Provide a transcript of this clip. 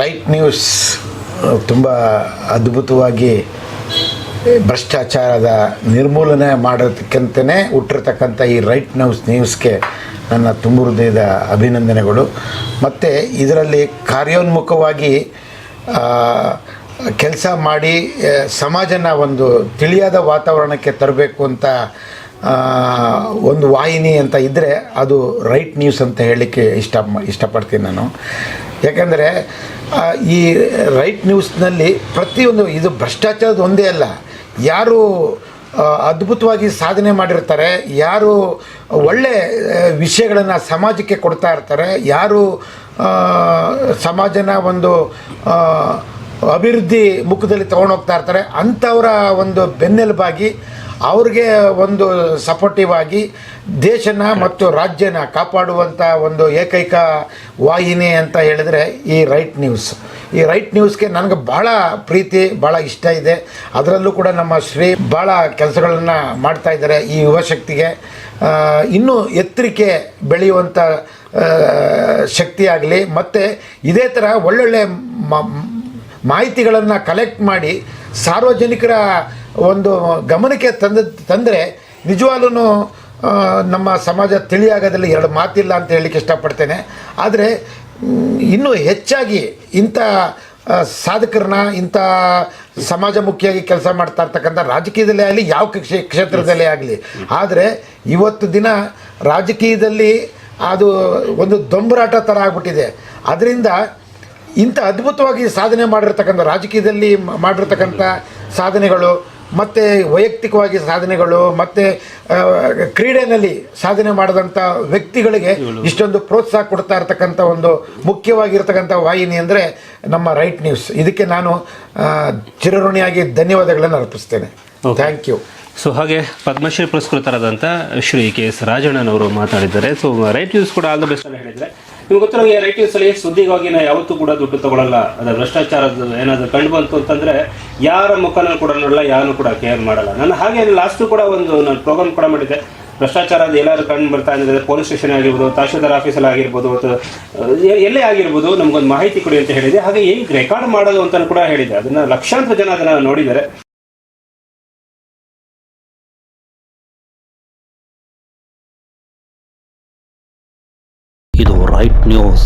Right news ತುಂಬ ಅದ್ಭುತವಾಗಿ ಭ್ರಷ್ಟಾಚಾರದ ನಿರ್ಮೂಲನೆ ಮಾಡೋದಕ್ಕಂತಲೇ ಹುಟ್ಟಿರ್ತಕ್ಕಂಥ ಈ ರೈಟ್ ನ್ಯೂಸ್ ನ್ಯೂಸ್ಗೆ ನನ್ನ ತುಂಬ ಹೃದಯದ ಅಭಿನಂದನೆಗಳು. ಮತ್ತು ಇದರಲ್ಲಿ ಕಾರ್ಯೋನ್ಮುಖವಾಗಿ ಕೆಲಸ ಮಾಡಿ ಸಮಾಜನ ಒಂದು ತಿಳಿಯಾದ ವಾತಾವರಣಕ್ಕೆ ತರಬೇಕು ಅಂತ ಒಂದು ವಾಹಿನಿ ಅಂತ ಇದ್ದರೆ ಅದು ರೈಟ್ ನ್ಯೂಸ್ ಅಂತ ಹೇಳಲಿಕ್ಕೆ ಇಷ್ಟ, ಇಷ್ಟಪಡ್ತೀನಿ ನಾನು. ಯಾಕೆಂದರೆ ಈ ರೈಟ್ ನ್ಯೂಸ್ನಲ್ಲಿ ಪ್ರತಿಯೊಂದು ಇದು ಭ್ರಷ್ಟಾಚಾರದ ಒಂದೇ ಅಲ್ಲ. ಯಾರು ಅದ್ಭುತವಾಗಿ ಸಾಧನೆ ಮಾಡಿರ್ತಾರೆ, ಯಾರು ಒಳ್ಳೆ ವಿಷಯಗಳನ್ನು ಸಮಾಜಕ್ಕೆ ಕೊಡ್ತಾ ಇರ್ತಾರೆ, ಯಾರು ಸಮಾಜನ ಒಂದು ಅಭಿವೃದ್ಧಿ ಮುಖದಲ್ಲಿ ತೊಗೊಂಡೋಗ್ತಾ ಇರ್ತಾರೆ. ಅಂಥವರ ಒಂದು ಬೆನ್ನೆಲುಬಾಗಿ, ಅವ್ರಿಗೆ ಒಂದು ಸಪೋರ್ಟಿವ್ ಆಗಿ ದೇಶನ ಮತ್ತು ರಾಜ್ಯನ ಕಾಪಾಡುವಂಥ ಒಂದು ಏಕೈಕ ವಾಹಿನಿ ಅಂತ ಹೇಳಿದ್ರೆ ಈ ರೈಟ್ ನ್ಯೂಸ್ ಈ ರೈಟ್ ನ್ಯೂಸ್ಗೆ ನನಗೆ ಭಾಳ ಪ್ರೀತಿ, ಭಾಳ ಇಷ್ಟ ಇದೆ. ಅದರಲ್ಲೂ ಕೂಡ ನಮ್ಮ ಶ್ರೀ ಭಾಳ ಕೆಲಸಗಳನ್ನು ಮಾಡ್ತಾ ಇದ್ದಾರೆ ಈ ಯುವಶಕ್ತಿಗೆ ಇನ್ನೂ ಎತ್ತರಿಕೆ ಬೆಳೆಯುವಂಥ ಶಕ್ತಿಯಾಗಲಿ ಶಕ್ತಿ ಮತ್ತು ಇದೇ ಥರ ಒಳ್ಳೊಳ್ಳೆ ಮಾಹಿತಿಗಳನ್ನು ಕಲೆಕ್ಟ್ ಮಾಡಿ ಸಾರ್ವಜನಿಕರ ಒಂದು ಗಮನಕ್ಕೆ ತಂದ ತಂದರೆ ನಿಜವಾಗ್ಲೂ ನಮ್ಮ ಸಮಾಜ ತಿಳಿಯಾಗೋದ್ರಲ್ಲಿ ಎರಡು ಮಾತಿಲ್ಲ ಅಂತ ಹೇಳಲಿಕ್ಕೆ ಇಷ್ಟಪಡ್ತೇನೆ. ಆದರೆ ಇನ್ನೂ ಹೆಚ್ಚಾಗಿ ಇಂಥ ಸಾಧಕರನ್ನ ಇಂಥ ಸಮಾಜಮುಖಿಯಾಗಿ ಕೆಲಸ ಮಾಡ್ತಾ ಇರ್ತಕ್ಕಂಥ ರಾಜಕೀಯದಲ್ಲೇ ಆಗಲಿ ಯಾವ ಕ್ಷೇ- ಕ್ಷೇತ್ರದಲ್ಲೇ ಆಗಲಿ. ಆದರೆ ಇವತ್ತು ದಿನ ರಾಜಕೀಯದಲ್ಲಿ ಅದು ಒಂದು ದೊಂಬರಾಟ ಥರ ಆಗ್ಬಿಟ್ಟಿದೆ. ಅದರಿಂದ ಇಂಥ ಅದ್ಭುತವಾಗಿ ಸಾಧನೆ ಮಾಡಿರ್ತಕ್ಕಂಥ ರಾಜಕೀಯದಲ್ಲಿ ಮಾಡಿರ್ತಕ್ಕಂಥ ಸಾಧನೆಗಳು ಮತ್ತು ವೈಯಕ್ತಿಕವಾಗಿ ಸಾಧನೆಗಳು ಮತ್ತು ಕ್ರೀಡೆಯಲ್ಲಿ ಸಾಧನೆ ಮಾಡಿದಂಥ ವ್ಯಕ್ತಿಗಳಿಗೆ ಇಷ್ಟೊಂದು ಪ್ರೋತ್ಸಾಹ ಕೊಡ್ತಾ ಇರ್ತಕ್ಕಂಥ ಒಂದು ಮುಖ್ಯವಾಗಿರ್ತಕ್ಕಂಥ ವಾಹಿನಿ ಅಂದರೆ ನಮ್ಮ ರೈಟ್ ನ್ಯೂಸ್. ಇದಕ್ಕೆ ನಾನು ಚಿರಋಣಿಯಾಗಿ ಧನ್ಯವಾದಗಳನ್ನು ಅರ್ಪಿಸ್ತೇನೆ. ಥ್ಯಾಂಕ್ ಯು ಸೊ ಹಾಗೆ ಪದ್ಮಶ್ರೀ ಪುರಸ್ಕೃತರಾದಂಥ ಶ್ರೀ ಕೆ ಎಸ್ ರಾಜಣ್ಣನವರು ಮಾತಾಡಿದ್ದಾರೆ. ಸೊ ರೈಟ್ ನ್ಯೂಸ್ ಕೂಡ ಆಲ್ ದ ಬೆಸ್ಟ್ ಅಂತ ಹೇಳಿದ್ರೆ ನಿಮ್ಗೆ ಗೊತ್ತಿರೋ ರೈಟ್ ನ್ಯೂಸ್ ಅಲ್ಲಿ ಸುದ್ದಿಗಾಗಿ ನಾ ಯಾವತ್ತೂ ಕೂಡ ದುಡ್ಡು ತಗೊಳ್ಳಲ್ಲ ಅದ ಭ್ರಷ್ಟಾಚಾರದ ಏನಾದ್ರು ಕಂಡು ಬಂತು ಅಂತಂದ್ರೆ ಯಾರ ಮುಖನೂ ಕೂಡ ನೋಡಲ್ಲ ಯಾರು ಕೂಡ ಕೇರ್ ಮಾಡಲ್ಲ. ನಾನು ಹಾಗೆ ಲಾಸ್ಟು ಕೂಡ ಒಂದು ನಾನು ಪ್ರೋಗ್ರಾಮ್ ಕೂಡ ಮಾಡಿದ್ದೆ. ಭ್ರಷ್ಟಾಚಾರದ ಎಲ್ಲರೂ ಕಂಡು ಬರ್ತಾ ಇದ್ದಾರೆ ಪೊಲೀಸ್ ಸ್ಟೇಷನ್ ಆಗಿರ್ಬೋದು, ತಹಶೀಲ್ದಾರ್ ಆಫೀಸಲ್ಲಿ ಆಗಿರ್ಬೋದು ಎಲ್ಲೇ ಆಗಿರ್ಬೋದು ನಮ್ಗೊಂದು ಮಾಹಿತಿ ಕೊಡಿ ಅಂತ ಹೇಳಿದೆ ಹಾಗೆ ಹೇಗೆ ರೆಕಾರ್ಡ್ ಮಾಡೋದು ಅಂತ ಕೂಡ ಹೇಳಿದೆ ಅದನ್ನ ಲಕ್ಷಾಂತರ ಜನ ಅದನ್ನ ನೋಡಿದ್ದಾರೆ. ಇದು ರೈಟ್ ನ್ಯೂಸ್